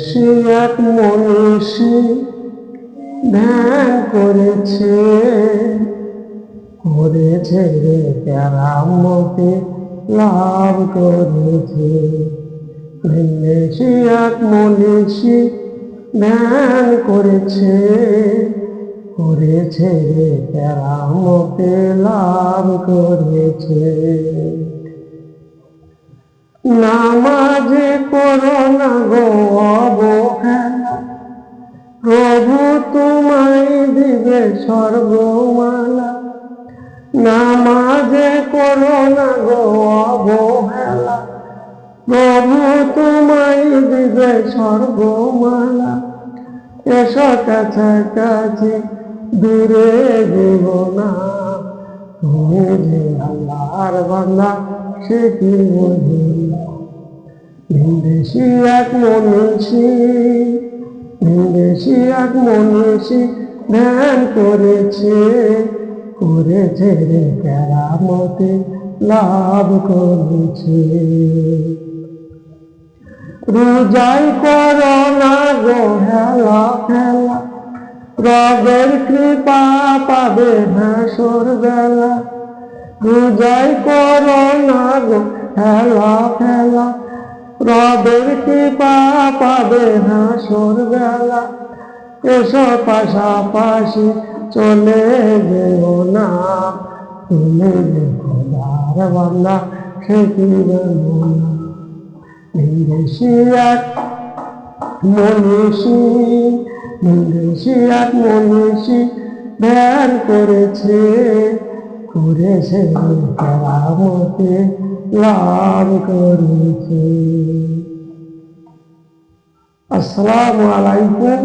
দেশে এক মনীষী ধ্যান করেছে। করেছে রে কেরামতে লাভ করেছে। দেশে এক মনীষী ধ্যান করেছে। করেছে রে কেরামতে লাভ করেছে। নামাজে করো না গো অবহেলা। প্রভু তোমায় দিবে স্বর্গমালা। নামাজে করো না গো অবহেলা। প্রভু তোমায় দিবে স্বর্গমালা। এসো কাছাকাছি, দূরে দেব না। তুমি যে আল্লাহর বান্দা, সে কি বুঝি ভিনদেশি এক মনীষী ভিনদেশি এক মনীষী ধ্যান করেছে করেছে রে কেরামতে লাভ করেছে। রোজাই করো না গো হেলা ফেলা, রবের কৃপা পাবে হাসর বেলা রোজাই করো না গো হেলা ফেলা রবের কৃপা পাবে হাসর বেলা এসো পাশাপাশি চলে যেও না। তুমি বান্দা, সে কি জানো না? বিদেশি এক মনীষী বিদেশি মনীষী ধ্যান করেছে করেছে কেরামতে। লাভ করেছে আসসালামু আলাইকুম